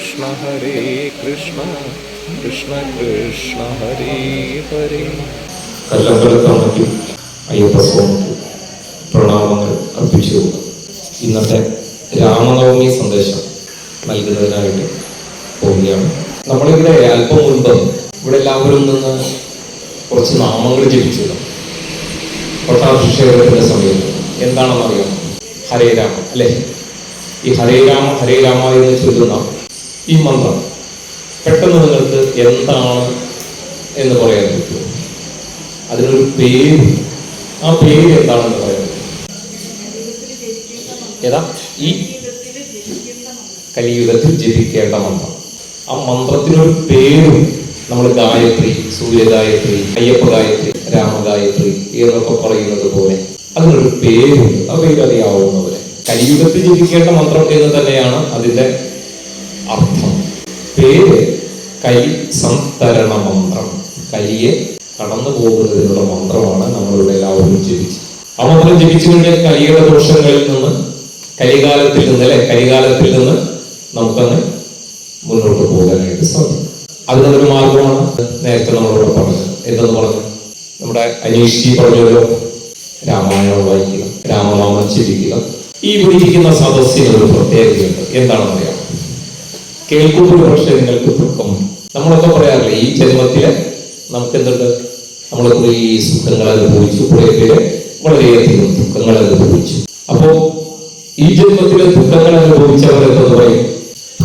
കൃഷ്ണ ഹരേ കൃഷ്ണ. കൃഷ്ണ കൃഷ്ണ ഹരേ ഹരേ. കല്ലമ്പലത്താണെങ്കിൽ അയ്യപ്പസ്വാമിക്ക് അയ്യപ്പ സ്വാമിക്ക് പ്രണാമങ്ങൾ അർപ്പിച്ചു ഇന്നത്തെ രാമനവമി സന്ദേശം നൽകുന്നതിനായിട്ട് പോവുകയാണ്. നമ്മളിവിടെ അല്പം മുൻപ് ഇവിടെ എല്ലാവരും നിന്ന് കുറച്ച് നാമങ്ങൾ ജപിച്ചത് പട്ടാഭിഷേകത്തിന്റെ സമയത്ത്. എന്താണെന്നറിയാം ഹരേ രാമ അല്ലേ? ഈ ഹരേ രാമ ഹരേ എന്ന് ചൊല്ലുന്ന ഈ മന്ത്രം. പെട്ടെന്ന് നിങ്ങൾക്ക് എന്താണ് എന്ന് പറയാൻ പറ്റുമോ അതിനൊരു പേര്. ആ പേര് എന്താണെന്ന് പറയാൻ ഏതാ? ഈ കലിയുഗത്തിൽ ജപിക്കേണ്ട മന്ത്രം. ആ മന്ത്രത്തിനൊരു പേരും നമ്മൾ ഗായത്രി സൂര്യഗായത്രി അയ്യപ്പ ഗായത്രി രാമഗായത്രി എന്നൊക്കെ പറയുന്നത് പോലെ അതിനൊരു പേരും ആ പേര് അറിയാവുന്നവരെ. കലിയുഗത്തിൽ ജപിക്കേണ്ട മന്ത്രം എന്ന് തന്നെയാണ് അതിന്റെ അർത്ഥം. പേര് കൈ സംതരണ മന്ത്രം. കൈയെ കടന്നു പോകുന്നതിനുള്ള മന്ത്രമാണ് നമ്മളിവിടെ എല്ലാവരും ജപിച്ചത്. ആ മന്ത്രം ജപിച്ചു കഴിഞ്ഞാൽ കലിയുടെ ദോഷങ്ങളിൽ നിന്ന് കലികാലത്തിൽ നിന്ന് അല്ലെ കലികാലത്തിൽ നിന്ന് നമുക്കങ്ങ് മുന്നോട്ട് പോകാനായിട്ട് സാധിക്കും. അതിനൊരു മാർഗമാണ് നേരത്തെ നമ്മളോട് പറഞ്ഞത്. എന്തെന്ന് പറഞ്ഞു? നമ്മുടെ അനീഷ് പറഞ്ഞല്ലോ രാമായണം വായിക്കുക രാമനാമം ചിരിക്കുക ഈ വിളിക്കുന്ന സദസ്സിന് ഒരു പ്രത്യേകതയുണ്ട്. എന്താണെന്ന് അറിയാം കേൾക്കുമ്പോൾ പക്ഷേ നിങ്ങൾക്ക് ദുഃഖം നമ്മളൊക്കെ പറയാറില്ലേ ഈ ജന്മത്തിൽ നമുക്ക് എന്തുണ്ട് നമ്മൾ കുറേ സുഖങ്ങൾ അനുഭവിച്ചു കുറേ പേര് വളരെയധികം ദുഃഖങ്ങൾ അനുഭവിച്ചു. അപ്പോ ഈ ജന്മത്തിലെ ദുഃഖങ്ങൾ അനുഭവിച്ചവർ എന്ന് പറയും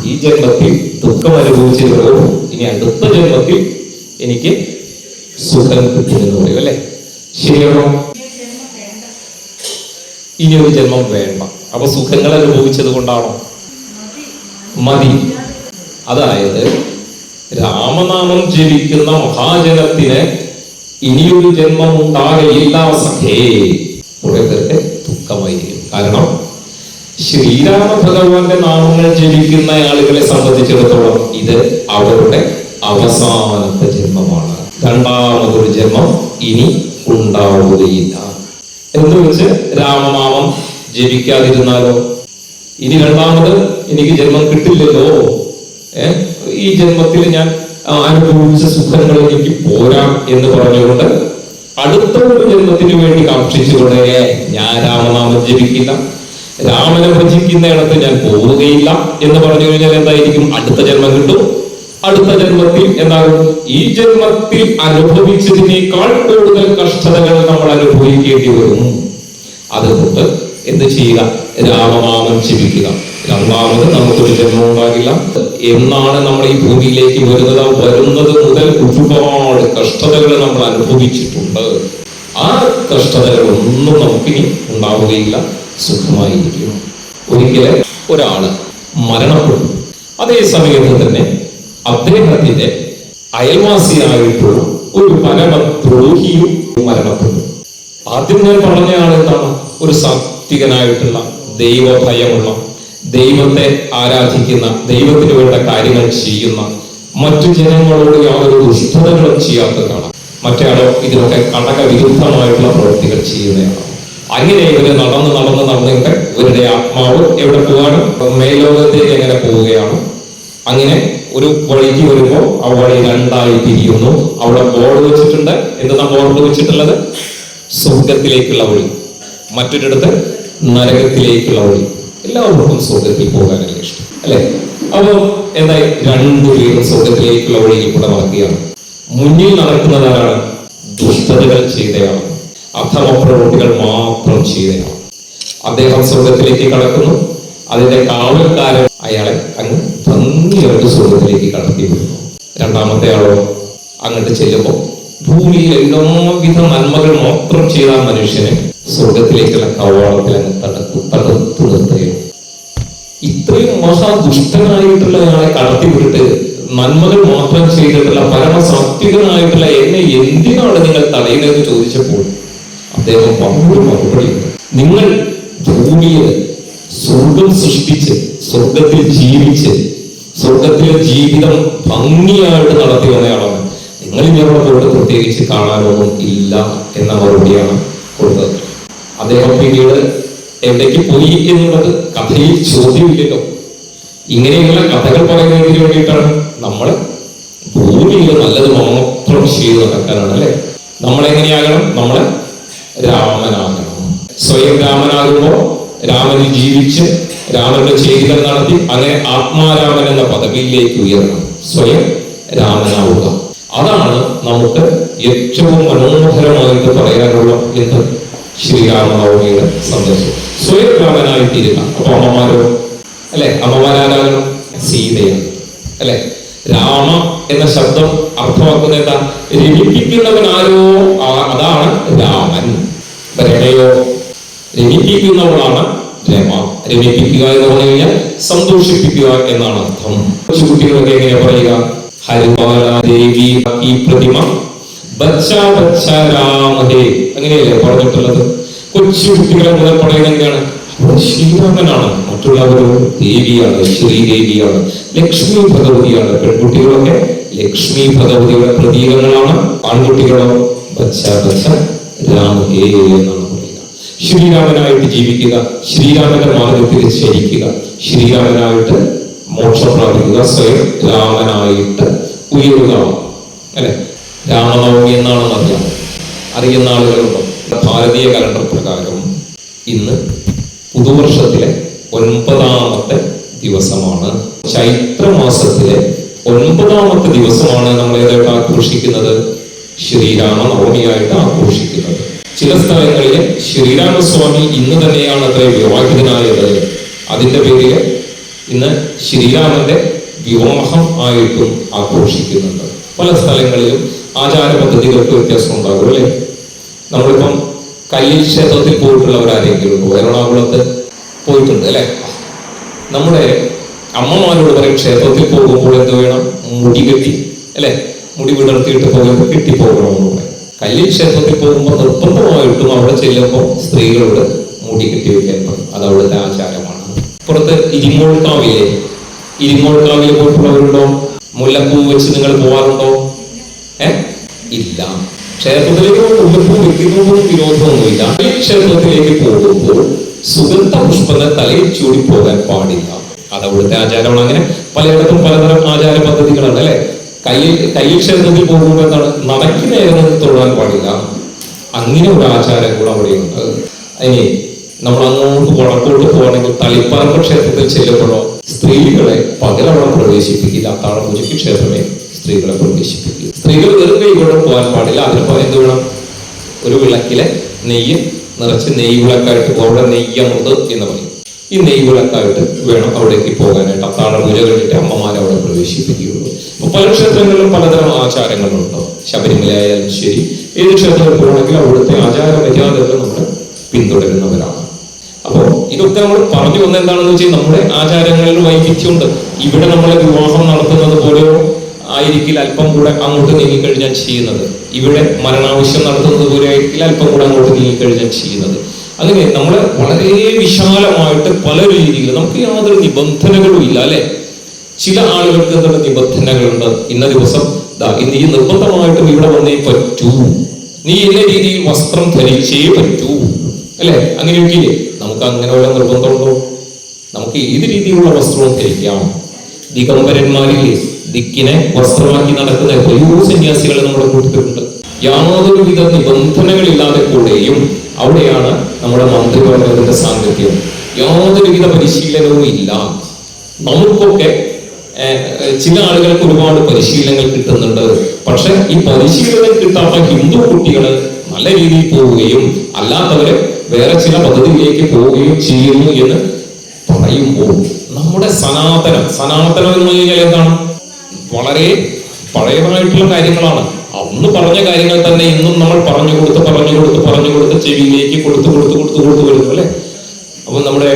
ഈ ജന്മത്തിൽ ദുഃഖം അനുഭവിച്ചവരോ? ഇനി അടുത്ത ജന്മത്തിൽ എനിക്ക് സുഖം കിട്ടുമെന്ന് പറയും അല്ലെ? ശരിയാണോ? ഇനി ഒരു ജന്മം വേണ്ട. അപ്പൊ സുഖങ്ങൾ അനുഭവിച്ചത് കൊണ്ടാണോ? മതി. അതായത് രാമനാമം ജപിക്കുന്ന മഹാജനത്തിന് ഇനിയൊരു ജന്മം ഉണ്ടാകയില്ല സഖേ. കുറെ പേരുടെ ദുഃഖമായിരിക്കും. കാരണം ശ്രീരാമ ഭഗവാന്റെ നാമങ്ങൾ ജപിക്കുന്ന ആളുകളെ സംബന്ധിച്ചിടത്തോളം ഇത് അവരുടെ അവസാനത്തെ ജന്മമാണ്. രണ്ടാമതൊരു ജന്മം ഇനി ഉണ്ടാവുകയില്ല. എന്ന് വെച്ച് രാമനാമം ജപിക്കാതിരുന്നാലോ? ഇനി രണ്ടാമത് എനിക്ക് ജന്മം കിട്ടില്ലല്ലോ. ഈ ജന്മത്തിൽ ഞാൻ അനുഭവിച്ച സുഖങ്ങൾ എനിക്ക് പോരാ എന്ന് പറഞ്ഞുകൊണ്ട് അടുത്ത ഒരു ജന്മത്തിന് വേണ്ടി കാക്ഷിച്ചുകൊണ്ട് ഞാൻ രാമനാമം ജപിക്കില്ല. രാമനെ ഭജിക്കുന്ന ഇടത്ത് ഞാൻ പോവുകയില്ല എന്ന് പറഞ്ഞു കഴിഞ്ഞാൽ എന്തായിരിക്കും? അടുത്ത ജന്മം കിട്ടും. അടുത്ത ജന്മത്തിൽ എന്താകും? ഈ ജന്മത്തിൽ അനുഭവിച്ചതിനേക്കാൾ കൂടുതൽ കഷ്ടതകൾ നമ്മൾ അനുഭവിക്കേണ്ടി വരും. അതുകൊണ്ട് എന്ത് ചെയ്യുക? രാമനാമം ജപിക്കുക. രണ്ടാമത് നമുക്കൊരു ജന്മം ഉണ്ടാകില്ല. എന്നാണ് നമ്മൾ ഈ ഭൂമിയിലേക്ക് വരുന്നത് വരുന്നത് മുതൽ ഒരുപാട് കഷ്ടതകൾ നമ്മൾ അനുഭവിച്ചിട്ടുണ്ട്. ആ കഷ്ടതകൾ ഒന്നും നമുക്കിനി ഉണ്ടാവുകയില്ല. സുഖമായിരിക്കും. ഒരിക്കലെ ഒരാൾ മരണപ്പെടും അതേ സമയത്ത് തന്നെ അദ്ദേഹത്തിന്റെ അയൽവാസിയായിട്ടുള്ള ഒരു പരമദ്രോഹിയും മരണപ്പെട്ടു. ആദ്യം ഞാൻ പറഞ്ഞ ആൾ എന്താണ് ഒരു സാത്വികനായിട്ടുള്ള ദൈവഭയമുള്ള ദൈവത്തെ ആരാധിക്കുന്ന ദൈവത്തിന് വേണ്ട കാര്യങ്ങൾ ചെയ്യുന്ന മറ്റു ജനങ്ങളോട് യാതൊരു ദുഷ്ടതകളും ചെയ്യാത്ത കാണാം. മറ്റേ ഇതിനൊക്കെ കടക വിരുദ്ധമായിട്ടുള്ള പ്രവൃത്തികൾ ചെയ്യുന്നതാണ്. അങ്ങനെ ഇവർ നടന്ന് നടന്ന് നടന്നിട്ട് ഇവരുടെ ആത്മാവ് എവിടെ പോവാണ്? മേലോകത്തേക്ക് എങ്ങനെ പോവുകയാണ്? അങ്ങനെ ഒരു വഴിക്ക് വരുമ്പോൾ ആ വഴി രണ്ടായി പിരിയുന്നു അവിടെ ബോർഡ് വെച്ചിട്ടുണ്ട്. എന്താണ് ബോർഡ് വെച്ചിട്ടുള്ളത്? സ്വർഗത്തിലേക്കുള്ള വഴി. മറ്റൊരിടത്ത് നരകത്തിലേക്കുള്ള വഴി. എല്ലാവർക്കും സ്വർഗത്തിൽ പോകാനല്ല ഇഷ്ടം അല്ലെ? അപ്പൊ എന്തായി? രണ്ടുപേരും സ്വർഗത്തിലേക്കുള്ള വഴിയിൽ കൂടെ നടക്കുകയാണ്. മുന്നിൽ നടക്കുന്നതാണ് ദുഷ്ടതകൾ ചെയ്തയാണ് അധമ പ്രവൃത്തികൾ മാത്രം ചെയ്തയാണ് അദ്ദേഹം സ്വർഗത്തിലേക്ക് കടക്കുന്നു. അതിന്റെ കാവൽക്കാരൻ അയാളെ അങ്ങ് ഭംഗിയായിട്ട് സ്വർഗത്തിലേക്ക് കടത്തി വിടുന്നു. രണ്ടാമത്തെ ആളോ അങ്ങോട്ട് ചെല്ലുമ്പോൾ ഭൂമിയിൽ എല്ലാവിധ നന്മകൾ മാത്രം ചെയ്ത മനുഷ്യനെ സ്വർഗത്തിലേക്കുള്ള കവാളത്തിൽ അങ്ങ് തടുത്തു തടുത്തു ഇത്രയും മഹാദുഷ്ടനായിട്ടുള്ള ഞങ്ങളെ കടത്തിവിട്ടിട്ട് നന്മകൾ മാത്രം ചെയ്തിട്ടുള്ള പരമസാത്വികനായിട്ടുള്ള എന്നെ എന്തിനാണ് നിങ്ങൾ തടയുന്നതെന്ന് ചോദിച്ചപ്പോൾ അദ്ദേഹം പറഞ്ഞൊരു മറുപടി നിങ്ങൾ ഭൂമിയിൽ സ്വർഗം സൃഷ്ടിച്ച് സ്വർഗത്തിൽ ജീവിച്ച് സ്വർഗത്തിലെ ജീവിതം ഭംഗിയായിട്ട് നടത്തി വന്നയാളാണ്. നിങ്ങൾ ഇങ്ങനെയുള്ള കൂടെ പ്രത്യേകിച്ച് കാണാനൊന്നും ഇല്ല എന്ന മറുപടിയാണ് കൊടുത്തത്. അദ്ദേഹം പിന്നീട് എവിടേക്ക് പോയി എന്നുള്ളത് കഥയിൽ ചോദ്യമില്ലല്ലോ. ഇങ്ങനെയുള്ള കഥകൾ പറയുന്നതിന് വേണ്ടിയിട്ടാണ് നമ്മൾ ഭൂമിയിൽ നല്ലത് മാത്രം ചെയ്ത് നടക്കാനാണ് അല്ലെ നമ്മളെങ്ങനെയാകണം? നമ്മൾ രാമനാകണം. സ്വയം രാമനാകുമ്പോൾ രാമന് ജീവിച്ച് രാമന്റെ ചെയ്തികൾ നടത്തി അങ്ങനെ ആത്മാരാമൻ എന്ന പദവിയിലേക്ക് ഉയരണം. സ്വയം രാമനാവുക. അതാണ് നമുക്ക് ഏറ്റവും മനോഹരമായിട്ട് പറയാനുള്ള എന്ത് ശ്രീരാമനവമിയുടെ സന്ദേശം സ്വയം രാമനായി തീരുക അപ്പൊ അമ്മമാരോ? അല്ലെ? അമ്മമാരാരാകണം സീതയാണ്. അല്ലെ? രാമ എന്ന ശബ്ദം അർത്ഥമാക്കുന്ന എന്താ? രമിപ്പിക്കുന്നവൻ ആരോ? അതാണ് രാമൻ. രമയോ രമിപ്പിക്കുന്നവളാണ് രമ. രമിപ്പിക്കുക എന്ന് പറഞ്ഞു കഴിഞ്ഞാൽ സന്തോഷിപ്പിക്കുക എന്നാണ് അർത്ഥം. കൊച്ചുകുട്ടികളൊക്കെ എങ്ങനെയാ പറയുക? ഹരിവാല ദേവി ഈ പ്രതിമ അങ്ങനെയല്ലേ പറഞ്ഞിട്ടുള്ളത്? കൊച്ചു കുട്ടികളെ മുതൽ പറയുന്നത് എങ്ങനെയാണ് ശ്രീരാമനാണ്. മറ്റുള്ളവരോ ദേവിയാണ് ശ്രീദേവിയാണ്. ലക്ഷ്മി ഭഗവതിയാണ്. പെൺകുട്ടികളൊക്കെ ലക്ഷ്മി ഭഗവതിയുടെ പ്രതീകങ്ങളാണ്. ആൺകുട്ടികളോ ബച്ച ബച്ച പറയുക. ശ്രീരാമനായിട്ട് ജീവിക്കുക ശ്രീരാമന്റെ മാർഗത്തിൽ ശരിക്കുക ശ്രീരാമനായിട്ട് മോക്ഷം പ്രാപിക്കുക സ്വയം രാമനായിട്ട് ഉയരുക. അല്ലെ? രാമനവമി എന്നാണെന്ന് അറിയാം. അറിയുന്ന ആളുകളുണ്ടോ. ഭാരതീയ കലണ്ടർ പ്രകാരം ഇന്ന് പുതുവർഷത്തിലെ ഒൻപതാമത്തെ ദിവസമാണ്. ചൈത്രമാസത്തിലെ ഒൻപതാമത്തെ ദിവസമാണ് നമ്മൾ ഏതായിട്ട് ആഘോഷിക്കുന്നത്? ശ്രീരാമനവമിയായിട്ട് ആഘോഷിക്കുന്നത്. ചില സ്ഥലങ്ങളിൽ ശ്രീരാമസ്വാമി ഇന്ന് തന്നെയാണ് അത്ര വിവാഹിതനായത്. അതിന്റെ പേരിൽ ഇന്ന് ശ്രീരാമന്റെ വിവാഹം ആയിട്ടും ആഘോഷിക്കുന്നുണ്ട്. പല സ്ഥലങ്ങളിലും ആചാര പദ്ധതികൾക്ക് വ്യത്യാസം ഉണ്ടാകും അല്ലേ? നമ്മളിപ്പം കയ്യിൽ ക്ഷേത്രത്തിൽ പോയിട്ടുള്ളവരാരെങ്കിലും എറണാകുളത്ത് പോയിട്ടുണ്ട് അല്ലെ? നമ്മുടെ അമ്മമാരോട് പറയും ക്ഷേത്രത്തിൽ പോകുമ്പോൾ എന്ത് വേണം? മുടി കെട്ടി അല്ലെ? മുടി വിടർത്തിയിട്ട് പോകുമ്പോൾ കെട്ടി പോകണമെന്ന് പറയും. കല്ലിൽ ക്ഷേത്രത്തിൽ പോകുമ്പോൾ നിർബന്ധമായിട്ടും അവിടെ ചെല്ലുമ്പോൾ സ്ത്രീകളോട് മുടി കെട്ടി പറയും. അത് അവിടുത്തെ ആചാരമാണ്. പുറത്ത് ഇരിമോൾക്കാവില്ലേ ഇരിങ്ങോൾക്കാവിൽ പോയിട്ടുള്ളവരുണ്ടോ? മുല്ലപ്പൂ വെച്ച് നിങ്ങൾ പോവാറുണ്ടോ? ഏ? ഇല്ല. ക്ഷേത്രത്തിലേക്ക് മുല്ലപ്പൂ വെക്കുന്നതും വിരോധമൊന്നുമില്ല. ഈ ക്ഷേത്രത്തിലേക്ക് പോകുമ്പോൾ സുഗന്ധ പുഷ്പങ്ങൾ തലയിൽ ചൂടി പോകാൻ പാടില്ല. അത് അവിടുത്തെ ആചാരമാണ്. അങ്ങനെ പലയിടത്തും പലതരം ആചാര പദ്ധതികളാണ് അല്ലെ? കയ്യിൽ കയ്യിൽ ക്ഷേത്രത്തിൽ പോകുമ്പോൾ എന്താണ്? നടക്കി നേരം തൊഴാൻ പാടില്ല. അങ്ങനെ ഒരു ആചാരം കൂടെ അവിടെയുണ്ട്. ഇനി നമ്മൾ അങ്ങോട്ട് വടക്കോട്ട് പോകണമെങ്കിൽ തളിപ്പറമ്പ് ക്ഷേത്രത്തിൽ ചെല്ലുമ്പോഴോ സ്ത്രീകളെ പകലവിടെ പ്രവേശിപ്പിക്കില്ല. താളപൂജയ്ക്ക് ക്ഷേത്രമേ സ്ത്രീകളെ പ്രവേശിപ്പിക്കുക സ്ത്രീകൾ വെറും കൈകൊണ്ട് പോകാൻ പാടില്ല. അതിന് എന്ത് വേണം? ഒരു വിളക്കിലെ നെയ്യ് നിറച്ച് നെയ്യ് വിളക്കായിട്ട്. അവിടെ നെയ്യമൃത് എന്ന് പറയും. ഈ നെയ്യ് വിളക്കായിട്ട് വേണം അവിടേക്ക് പോകാനായിട്ട്. അത്താഴ പൂജ കഴിഞ്ഞിട്ട് അമ്മമാരെ അവിടെ പ്രവേശിപ്പിക്കുകയുള്ളൂ. പല ക്ഷേത്രങ്ങളിലും പലതരം ആചാരങ്ങളുണ്ട്. ശബരിമല ആയാലും ശരി ഏത് ക്ഷേത്രത്തിൽ പോകണമെങ്കിലും അവിടുത്തെ ആചാര മര്യാദകൾ നമ്മൾ പിന്തുടരുന്നവരാണ്. അപ്പോ ഇതൊക്കെ നമ്മൾ പറഞ്ഞു വന്ന എന്താണെന്ന് വെച്ചാൽ നമ്മുടെ ആചാരങ്ങളിൽ വൈവിധ്യമുണ്ട്. ഇവിടെ നമ്മളെ വിവാഹം നടത്തുന്നത് പോലെയോ ആയിരിക്കില്ല അല്പം കൂടെ അങ്ങോട്ട് നീങ്ങിക്കഴിഞ്ഞാൽ ചെയ്യുന്നത്. ഇവിടെ മരണാവശ്യം നടത്തുന്നത് പോലെ ആയിരിക്കില്ല അല്പം കൂടെ അങ്ങോട്ട് നീങ്ങിക്കഴിഞ്ഞാൽ ചെയ്യുന്നത്. അങ്ങനെ നമ്മൾ വളരെ വിശാലമായിട്ട് പല രീതിയിൽ നമുക്ക് യാതൊരു നിബന്ധനകളും ഇല്ല അല്ലെ? ചില ആളുകൾക്ക് എന്നുള്ള നിബന്ധനകളുണ്ട്? ഇന്ന ദിവസം ദാ ഇന്ന് ഈ നിർബന്ധമായിട്ടും ഇവിടെ വന്നേ പറ്റൂ. നീ ഇന്ന രീതിയിൽ വസ്ത്രം ധരിച്ചേ പറ്റൂ അല്ലെ? അങ്ങനെയൊക്കെ നമുക്ക് അങ്ങനെയുള്ള നിർബന്ധമുണ്ടോ? നമുക്ക് ഏത് രീതിയിലുള്ള വസ്ത്രവും ധരിക്കാം? ദിഗംബരന്മാരില്ലേ ദിക്കിനെ വസ്ത്രമാക്കി നടക്കുന്ന എത്രയോ സന്യാസികളെ നമ്മുടെ കൂട്ടത്തിലുണ്ട് യാതൊരുവിധ നിബന്ധനകളില്ലാതെ കൂടെയും അവിടെയാണ് നമ്മുടെ മന്ത്രിമാരുടെ സാന്നിധ്യം. യാതൊരു വിധ പരിശീലനവും ഇല്ല. നമുക്കൊക്കെ ചില ആളുകൾക്ക് ഒരുപാട് പരിശീലനങ്ങൾ കിട്ടുന്നുണ്ട്. പക്ഷെ ഈ പരിശീലനം കിട്ടാത്ത ഹിന്ദു കുട്ടികൾ നല്ല രീതിയിൽ പോവുകയും അല്ലാത്തവര് വേറെ ചില പദ്ധതിയിലേക്ക് പോവുകയും ചെയ്യുന്നു എന്ന് പറയുമ്പോൾ നമ്മുടെ സനാതനം സനാതനം എന്ന് പറഞ്ഞു കഴിഞ്ഞാൽ എന്താണ്? വളരെ പഴയതായിട്ടുള്ള കാര്യങ്ങളാണ്. അന്ന് പറഞ്ഞ കാര്യങ്ങൾ തന്നെ ഇന്നും നമ്മൾ പറഞ്ഞു കൊടുത്ത് പറഞ്ഞു കൊടുത്ത് പറഞ്ഞു കൊടുത്ത് ചെവിയിലേക്ക് കൊടുത്ത് കൊടുത്ത് കൊടുത്ത് കൊടുത്ത് വരുന്നു അല്ലെ? അപ്പൊ നമ്മുടെ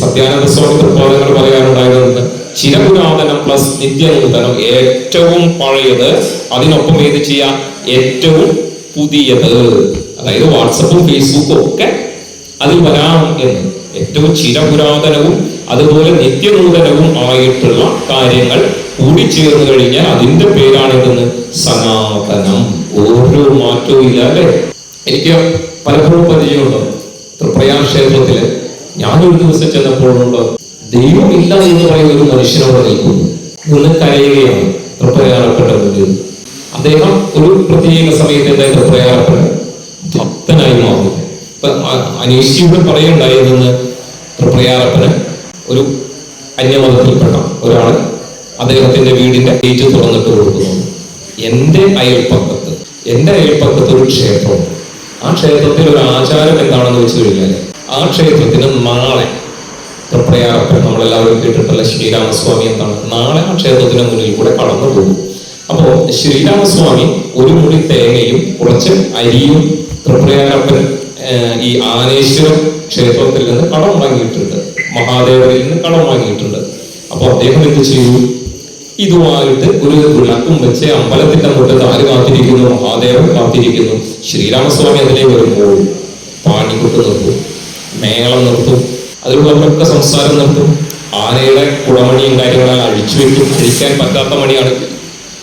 സത്യാനന്ദ സ്വാമി പ്രഭാതങ്ങൾ പറയാനുണ്ടായിരുന്നത് ചിരപുരാതനം പ്ലസ് നിത്യനൂതനം ഏറ്റവും പഴയത് അതിനൊപ്പം ഏത് ചെയ്യാം? ഏറ്റവും പുതിയത്. അതായത് വാട്സപ്പും ഫേസ്ബുക്കും ഒക്കെ അതിൽ വരാം എന്ന്. ഏറ്റവും ചിരപുരാതനവും അതുപോലെ നിത്യനൂതനവും ആയിട്ടുള്ള കാര്യങ്ങൾ കൂടിച്ചേർന്ന് കഴിഞ്ഞാൽ അതിന്റെ പേരാണ് ഇതെന്ന് സനാതനം. ഓരോ മാറ്റവും ഇല്ല അല്ലെ? എനിക്ക് പലപ്പോഴും പരിചയമുണ്ട്. തൃപ്രയാ ക്ഷേത്രത്തിൽ ഞാനൊരു ദിവസം ചെന്നപ്പോഴുണ്ട് ദൈവമില്ല എന്ന് പറയുന്ന ഒരു മനുഷ്യനോട് നിൽക്കുന്നു. നിന്ന് കരയുകയാണ് തൃപ്രയാറപ്പെട്ട അദ്ദേഹം ഒരു പ്രത്യേക സമയത്ത് തൃപ്രയാറപ്പെട്ട് ഭക്തനായി മാറുന്നു. അനീഷിയുടെ പറയുണ്ടായിരുന്നെന്ന് തൃപ്രയാറപ്പന് ഒരു അന്യമതത്തിൽപ്പെട്ട ഒരാൾ അദ്ദേഹത്തിന്റെ വീടിന്റെ ഗേറ്റ് തുറന്നിട്ട് കൊടുക്കുന്നു. എന്റെ അയൽപ്പക്കത്ത് എന്റെ അയൽപ്പക്കത്ത് ഒരു ക്ഷേത്രം ആ ക്ഷേത്രത്തിൽ ഒരു ആചാരം എന്താണെന്ന് വെച്ച് കഴിഞ്ഞാൽ ആ ക്ഷേത്രത്തിന് നാളെ തൃപ്രയാറപ്പൻ നമ്മളെല്ലാവരും കേട്ടിട്ടുള്ള ശ്രീരാമസ്വാമി എന്താണ്? നാളെ ആ ക്ഷേത്രത്തിന് മുന്നിൽ കൂടെ കടന്നു പോകും. അപ്പോ ശ്രീരാമസ്വാമി ഒരു മുടി തേങ്ങയും കുറച്ച് അരിയും തൃപ്രയാറപ്പൻ ഈ ആനേശ്വരം ക്ഷേത്രത്തിൽ നിന്ന് കടം വാങ്ങിയിട്ടുണ്ട്. മഹാദേവനിൽ നിന്ന് കടം വാങ്ങിയിട്ടുണ്ട്. അപ്പൊ അദ്ദേഹം എന്ത് ചെയ്തു? ഇതുമായിട്ട് ഒരു വിളക്കും വെച്ച് അമ്പലത്തിന്റെ മുറ്റത്ത് ആര് കാത്തിരിക്കുന്നു മഹാദേവൻ കാത്തിരിക്കുന്നു. ശ്രീരാമസ്വാമി അതിലേ വരുമ്പോൾ പാണിക്കുട്ട് നിർത്തും മേളം നിർത്തും അതിലുള്ളവരൊക്കെ സംസാരം നിർത്തും. ആനയുടെ കുടമണിയും കാര്യങ്ങളെല്ലാം അഴിച്ചു വെക്കും. അഴിക്കാൻ പറ്റാത്ത മണിയാണ്.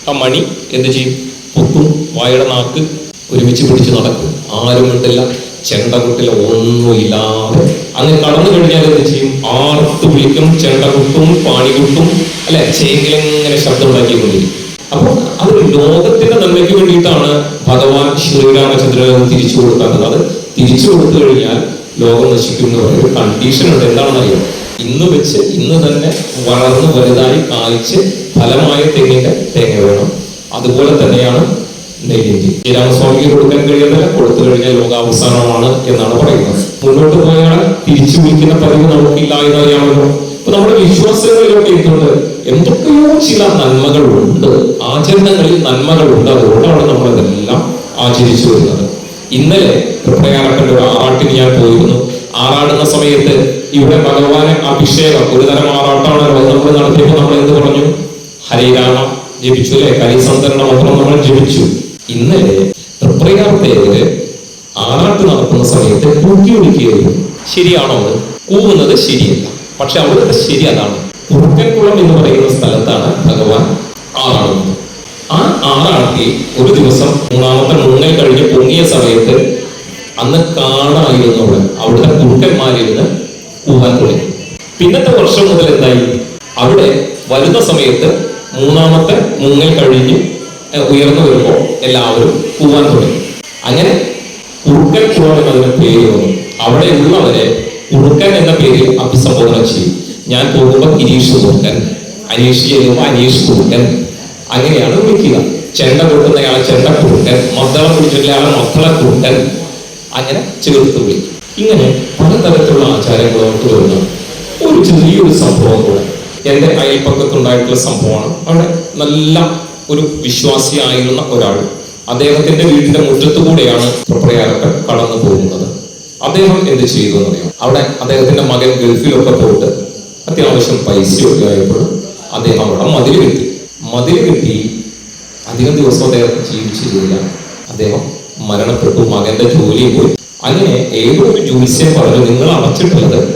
ആ മണി എന്ത് ചെയ്യും? പൊത്തും വായുടെ നാക്ക് ഒരുമിച്ച് പിടിച്ച് നടക്കും. ആരും മിണ്ടില്ല. ചെണ്ട കുട്ടില്ല ഒന്നുമില്ലാതെ അങ്ങ് കടന്നു കഴിഞ്ഞാൽ എന്ത് ചെയ്യും? ആർത്ത് വിളിക്കും ചെണ്ടകുട്ടും പാണികുട്ടും പാണി കുട്ടും അല്ലെ? ചേങ്കിലിങ്ങനെ ശബ്ദം ഉണ്ടാക്കിക്കൊണ്ടിരിക്കും അപ്പൊ അത് ലോകത്തിന്റെ നന്മയ്ക്ക് വേണ്ടിയിട്ടാണ് ഭഗവാൻ ശ്രീരാമചന്ദ്രൻ തിരിച്ചു കൊടുക്കാത്തത്. അത് തിരിച്ചു കൊടുത്തു കഴിഞ്ഞാൽ ലോകം നശിക്കുന്ന ഒരു കണ്ടീഷൻ ഉണ്ട്. എന്താണെന്ന് അറിയാം ഇന്ന് വെച്ച് ഇന്ന് തന്നെ വളർന്ന് വലുതായി കായ്ച്ച് ഫലമായ തെങ്ങിന്റെ തേങ്ങ വേണം. അതുപോലെ തന്നെയാണ് നെല്ലിന്റെ ശ്രീരാമസ്വാമിക്ക് കൊടുക്കാൻ കഴിയുന്നില്ല കൊടുത്തു കഴിഞ്ഞാൽ ലോകാവസാനമാണ് എന്നാണ് പറയുന്നത്. മുന്നോട്ട് പോയാൽ തിരിച്ചു വിളിക്കുന്ന പതിവ് നമുക്കില്ല എന്നറിയാമല്ലോ. അപ്പൊ നമ്മുടെ വിശ്വാസങ്ങളിലൊക്കെ എന്തുണ്ട് എന്തൊക്കെയോ ചില നന്മകളുണ്ട്. ആചരണങ്ങളിൽ നന്മകളുണ്ട്. അതുകൊണ്ടാണ് നമ്മളിതെല്ലാം ആചരിച്ചു വരുന്നത്. ഇന്നലെ തൃപ്രയാറപ്പന്റെ ഒരു ആറാട്ടിന് ഞാൻ പോയിരുന്നു. ആറാടുന്ന സമയത്ത് ഇവിടെ ഭഗവാനെ അഭിഷേകം ഒരു തരം ആറാട്ടാണല്ലോ. അത് നമ്മൾ നടത്തിയപ്പോൾ നമ്മൾ എന്ത് പറഞ്ഞു? ഹരിരാമ ജപിച്ചു അല്ലെ? കരിസന്തരണ മന്ത്രം നമ്മൾ ജപിച്ചു. ഇന്നലെ തൃപ്രയാർ തേവര് ആറാട്ട് നടത്തുന്ന സമയത്ത് കൂക്കി ഒഴിക്കുകയായിരുന്നു ശരിയാണോ അത്? കൂവുന്നത് ശരിയല്ല. പക്ഷെ അവിടുത്തെ ശരി അതാണ്. കുറുക്കൻകുളം എന്ന് പറയുന്ന സ്ഥലത്താണ് ഭഗവാൻ ആറാടുന്നത്. ആ ആറാട്ടി ഒരു ദിവസം മൂന്നാമത്തെ മുങ്ങൽ കഴിഞ്ഞ് പൊങ്ങിയ സമയത്ത് അന്ന് കാടായിരുന്നു അവിടെ. അവിടുത്തെ കുറുക്കന്മാരിരുന്ന് കൂവാൻ തുടങ്ങി. പിന്നത്തെ വർഷം മുതൽ എന്തായി? അവിടെ വരുന്ന സമയത്ത് മൂന്നാമത്തെ മുങ്ങൽ കഴിഞ്ഞ് ഉയർന്നു വരുമ്പോൾ എല്ലാവരും പോവാൻ തുടങ്ങി. അങ്ങനെ കുറുക്കൻ കുളം എന്നതിന് പേര് വന്നു. അവിടെ ഉള്ളവരെ കുറുക്കൻ എന്ന പേര് അഭിസംബോധന ചെയ്യും. ഞാൻ പോകുമ്പോൾ ഗിരീഷ് കുറുക്കൻ അനീഷ് ചെയ്യുമ്പോൾ അനീഷ് കുറുക്കൻ. അങ്ങനെയാണ് വിളിക്കുക. ചെണ്ട കൊട്ടുന്നയാളെ ചെണ്ട കുറുക്കൻ മദ്ദളം പിടിച്ചിട്ടുള്ളയാളെ മദ്ദള കുറുക്കൻ. അങ്ങനെ ചേർത്ത് വിളിക്കും. ഇങ്ങനെ പലതരത്തിലുള്ള ആചാരങ്ങളും നമുക്ക് വരുന്നു ഒരു ചെറിയൊരു സംഭവം കൂടെ. എന്റെ അയൽപ്പക്കത്തുണ്ടായിട്ടുള്ള സംഭവമാണ്. അവിടെ നല്ല ഒരു വിശ്വാസിയായിരുന്ന ഒരാൾ അദ്ദേഹത്തിന്റെ വീടിന്റെ മുറ്റത്തു കൂടെയാണ് പ്രപ്രയാരൊക്കെ കടന്നു പോകുന്നത്. അദ്ദേഹം എന്ത് ചെയ്തു എന്നറിയാം അവിടെ അദ്ദേഹത്തിന്റെ മകൻ ഗൾഫിലൊക്കെ പോയിട്ട് അത്യാവശ്യം പൈസയൊക്കെ ആയപ്പോൾ അദ്ദേഹം അവിടെ മതിൽ കിട്ടി. മതിൽ കിട്ടി അധികം ദിവസം അദ്ദേഹം ജീവിച്ചിരുന്നില്ല. അദ്ദേഹം മരണപ്പെട്ടു മകന്റെ ജോലി പോയി. അങ്ങനെ ഏതോ ഒരു ജ്യോത്സ്യം പറഞ്ഞു നിങ്ങൾ അടച്ചിട്ടുള്ളത്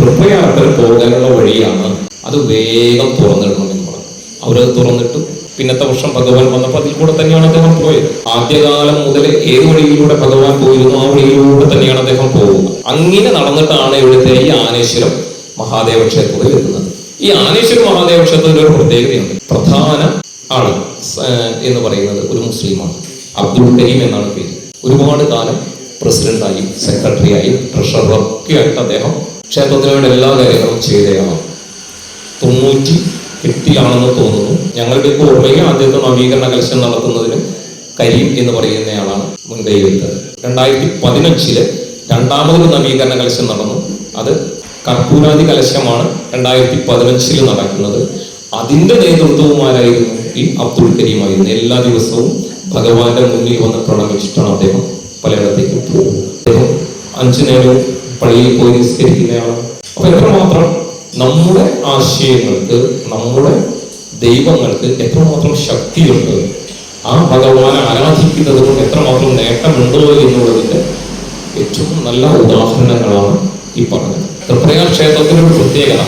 തൃപ്രയാറത്തിൽ പോകാനുള്ള വഴിയാണ്. അത് വേഗം തുറന്നിടണം എന്ന് പറഞ്ഞു. അവരത് തുറന്നിട്ടു. പിന്നത്തെ വർഷം ഭഗവാൻ വന്നപ്പോൾ അതിൽ കൂടെ തന്നെയാണ് അദ്ദേഹം പോയത്. ആദ്യകാലം മുതൽ ഏത് വഴിയിലൂടെ ഭഗവാൻ പോയിരുന്നു ആ വഴിയിലൂടെ തന്നെയാണ് അദ്ദേഹം പോകുന്നത്. അങ്ങനെ നടന്നിട്ടാണ് ഇവിടുത്തെ ഈ ആനേശ്വരം മഹാദേവ ക്ഷേത്രത്തിൽ എത്തുന്നത് ഈ ആനേശ്വര മഹാദേവ ക്ഷേത്രത്തിൽ ഒരു പ്രത്യേകതയുണ്ട്. പ്രധാന ആൾ എന്ന് പറയുന്നത് ഒരു മുസ്ലിമാണ്. അബ്ദുൾ കരീം എന്നാണ് പേര്. ഒരുപാട് കാലം പ്രസിഡന്റായും സെക്രട്ടറിയായും ട്രഷറർ ഒക്കെ ആയിട്ട് അദ്ദേഹം ക്ഷേത്രത്തിനോട് എല്ലാ കാര്യങ്ങളും ചെയ്തയാണ് തൊണ്ണൂറ്റി എട്ടിലാണെന്ന് തോന്നുന്നു. ഞങ്ങളുടെ ഒക്കെ ഓർമ്മയിൽ ആദ്യത്തെ നവീകരണ കലശം നടത്തുന്നതിന് കരീം എന്ന് പറയുന്നയാളാണ് മുൻകൈ എടുത്തത്. രണ്ടായിരത്തി പതിനഞ്ചിൽ രണ്ടാമതൊരു നവീകരണ കലശം നടന്നു. അത് കർപ്പൂരാതി കലശമാണ് രണ്ടായിരത്തി പതിനഞ്ചിൽ നടക്കുന്നത്. അതിന്റെ നേതൃത്വവുമാരായിരുന്നു ഈ അബ്ദുൾ കരീമായിരുന്നു എല്ലാ ദിവസവും ഭഗവാന്റെ മുന്നിൽ വന്ന് പ്രണമിച്ചിട്ടാണ് അദ്ദേഹം. പലയിടത്തേക്ക് പോകുന്നത് അദ്ദേഹം അഞ്ചു നേരവും പള്ളിയിൽ പോയി നിസ്കരിക്കുന്നയാളാണ്. അപ്പൊ എത്രമാത്രം നമ്മുടെ ആശയങ്ങൾക്ക് നമ്മുടെ ദൈവങ്ങൾക്ക് എത്രമാത്രം ശക്തിയുണ്ട്? ആ ഭഗവാനെ ആരാധിക്കുന്നത് കൊണ്ട് എത്രമാത്രം നേട്ടമുണ്ടോ എന്നുള്ളതിന്റെ ഏറ്റവും നല്ല ഉദാഹരണങ്ങളാണ് ഈ പറഞ്ഞത്. തൃപ്രയാർ ക്ഷേത്രത്തിന് ഒരു പ്രത്യേകത.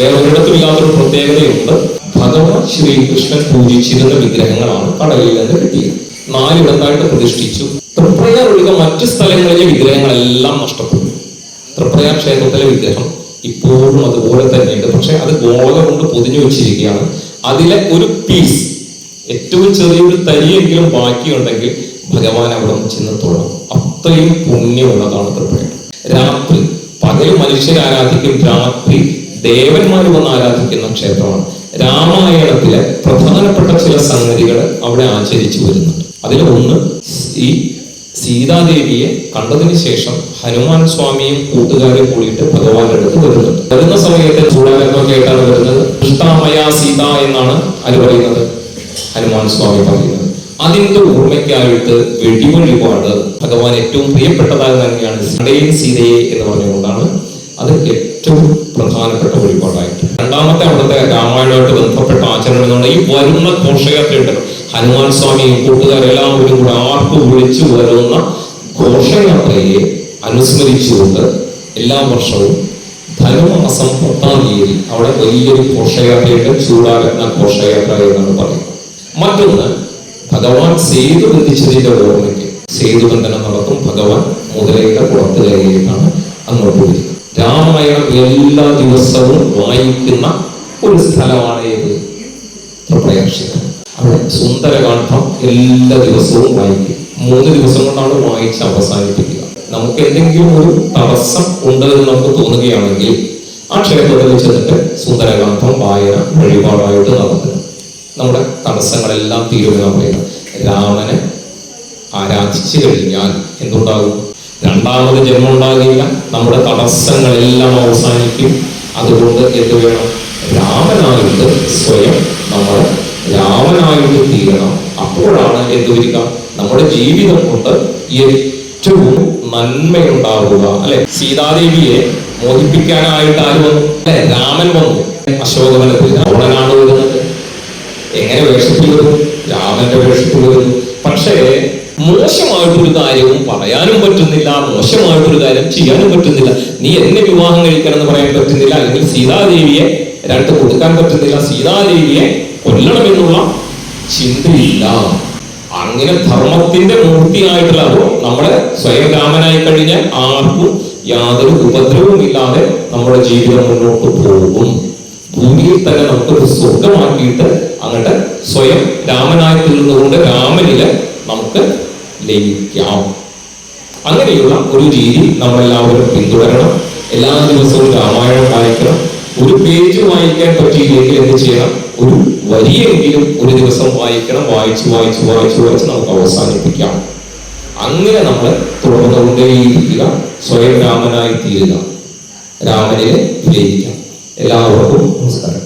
വേറെ ഒരിടത്തും ഇല്ലാത്തൊരു പ്രത്യേകതയുണ്ട്. ഭഗവാൻ ശ്രീകൃഷ്ണൻ പൂജിച്ചിരുന്ന വിഗ്രഹങ്ങളാണ് കടലിൽ നിന്ന് കിട്ടിയത്. നാലിടത്തായിട്ട് പ്രതിഷ്ഠിച്ചു. തൃപ്രയാർ ഒഴികെ മറ്റു സ്ഥലങ്ങളിലെ വിഗ്രഹങ്ങളെല്ലാം നഷ്ടപ്പെട്ടു. തൃപ്രയാർ ക്ഷേത്രത്തിലെ വിഗ്രഹം ഇപ്പോഴും അതുപോലെ തന്നെയുണ്ട്. പക്ഷെ അത് ഗോള കൊണ്ട് പൊതിഞ്ഞു വെച്ചിരിക്കുകയാണ്. അതിലെ ഒരു പീസ് ഏറ്റവും ചെറിയൊരു തരിയെങ്കിലും ബാക്കിയുണ്ടെങ്കിൽ ഭഗവാൻ അവിടെ ചെന്ന് അത്രയും പുണ്യമുള്ളതാണ് കൃപയാണ് രാത്രി പകൽ മനുഷ്യർ ആരാധിക്കും രാത്രി ദേവന്മാർ വന്ന് ആരാധിക്കുന്ന ക്ഷേത്രമാണ്. രാമായണത്തിലെ പ്രധാനപ്പെട്ട ചില സംഗതികൾ അവിടെ ആചരിച്ചു വരുന്നുണ്ട്. അതിൽ ഒന്ന് ഈ സീതാദേവിയെ കണ്ടതിന് ശേഷം ഹനുമാൻ സ്വാമിയും കൂട്ടുകാരും കൂടിയിട്ട് ഭഗവാന്റെ അടുത്ത് വരുന്നുണ്ട് വരുന്ന സമയത്ത് ചൂടാകരണമൊക്കെ ആയിട്ടാണ് വരുന്നത്. കൃഷ്ണാമയ സീത എന്നാണ് അത് പറയുന്നത്. ഹനുമാൻ സ്വാമി പറയുന്നത്. അതിന്റെ ഓർമ്മയ്ക്കായിട്ട് വെടിവഴിപാട് ഭഗവാൻ ഏറ്റവും പ്രിയപ്പെട്ടതായി തന്നെയാണ് സീതയും സീതയെ എന്ന് പറഞ്ഞുകൊണ്ടാണ് അത് ഏറ്റവും പ്രധാനപ്പെട്ട വഴിപാടായിട്ട്. രണ്ടാമത്തെ അവിടുത്തെ രാമായണമായിട്ട് ബന്ധപ്പെട്ട ആചരണം എന്ന് പറഞ്ഞാൽ ഈ വരുന്ന ഘോഷയാത്രയുണ്ടല്ലോ. ഹനുമാൻ സ്വാമിയും കൂട്ടുകാരെല്ലാവരും കൂടെ ആർപ്പ് വിളിച്ചു വരുന്ന ഘോഷയാത്രയെ അനുസ്മരിച്ചുകൊണ്ട് എല്ലാ വർഷവും ധനുമാസം പത്താം തീയതി അവിടെ വലിയൊരു ഘോഷയാത്രയുടെ ചൂടാരത്ന ഘോഷയാത്ര എന്നാണ് പറയുന്നത്. മറ്റൊന്ന് ഭഗവാൻ സേതു ബന്ധിച്ചതിന്റെ ഓർമ്മയ്ക്ക്. സേതുബന്ധനം നടത്തും ഭഗവാൻ മുതലയുടെ കുളത്ത് കയറിയിട്ടാണ് അങ്ങോട്ട് വരുന്നത് രാമായണം എല്ലാ ദിവസവും വായിക്കുന്ന ഒരു സ്ഥലമാണ് ഏത് ത്രിപ്രയാക്ഷികം അവിടെ സുന്ദരകാന്ഡം എല്ലാ ദിവസവും വായിക്കും. മൂന്ന് ദിവസം കൊണ്ടാണ് വായിച്ച് അവസാനിപ്പിക്കുക. നമുക്ക് എന്തെങ്കിലും ഒരു തടസ്സം ഉണ്ടെന്ന് നമുക്ക് തോന്നുകയാണെങ്കിൽ ആ ക്ഷേത്രത്തിൽ ചെന്നിട്ട് സുന്ദരകാന്ഡം വായന വഴിപാടായിട്ട് നടത്തുക. നമ്മുടെ തടസ്സങ്ങളെല്ലാം തീരുമെന്ന് പറയുന്നത്. രാമനെ ആരാധിച്ചു കഴിഞ്ഞാൽ എന്തുണ്ടാകും? രണ്ടാമത് ജന്മം ഉണ്ടാകില്ല. നമ്മുടെ തടസ്സങ്ങളെല്ലാം അവസാനിക്കും. അതുകൊണ്ട് എന്ത് വേണം? രാമനായിട്ട് സ്വയം നമ്മൾ രാമനായിട്ട് തീരണം. അപ്പോഴാണ് എന്ത് വരിക നമ്മുടെ ജീവിതം കൊണ്ട് ഏറ്റവും നന്മയുണ്ടാവുക അല്ലെ? സീതാദേവിയെ മോഹിപ്പിക്കാനായിട്ട് ആര് വന്നു. അല്ലെ? രാമൻ വന്നു. അശോകവനത്തിൽ രാവണനാണ് വരുന്നത്. എങ്ങനെ വേഷത്തിൽ വരുന്നു രാമന്റെ വേഷത്തിൽ വരുന്നു പക്ഷേ മോശമായിട്ടൊരു കാര്യവും പറയാനും പറ്റുന്നില്ല മോശമായിട്ടൊരു കാര്യം ചെയ്യാനും പറ്റുന്നില്ല. നീ എന്നെ വിവാഹം കഴിക്കണം എന്ന് പറയാൻ പറ്റുന്നില്ല. അല്ലെങ്കിൽ സീതാദേവിയെ രണ്ട് കൊടുക്കാൻ പറ്റുന്നില്ല. സീതാദേവിയെ കൊല്ലണമെന്നുള്ള ചിന്തയില്ല. അങ്ങനെ ധർമ്മത്തിന്റെ മൂർത്തിയായിട്ടുള്ള അതോ നമ്മളെ സ്വയം രാമനായി കഴിഞ്ഞാൽ ആർക്കും യാതൊരു ഉപദ്രവവും ഇല്ലാതെ നമ്മുടെ ജീവിതം മുന്നോട്ട് പോകും. ഭൂമിയിൽ തന്നെ നമുക്കൊരു സ്വർഗമാക്കിയിട്ട് അങ്ങോട്ട് സ്വയം രാമനായി തീർന്നുകൊണ്ട് രാമനിൽ നമുക്ക് ലയിക്കാം അങ്ങനെയുള്ള ഒരു രീതി നമ്മളെല്ലാവരും പിന്തുടരണം. എല്ലാ ദിവസവും രാമായണം വായിക്കണം. ഒരു പേജ് വായിക്കാൻ പറ്റിയില്ലെങ്കിൽ എന്ത് ചെയ്യണം? ഒരു വരിയെങ്കിലും ഒരു ദിവസം വായിക്കണം. വായിച്ച് വായിച്ച് വായിച്ച് വായിച്ച് നമുക്ക് അവസാനിപ്പിക്കാം. അങ്ങനെ നമ്മൾ തുടർന്നുകൊണ്ടേയിരിക്കുക. സ്വയം രാമനായി തീരുക. രാമനെ വിജയിക്കാം എല്ലാവർക്കും നമസ്കാരം.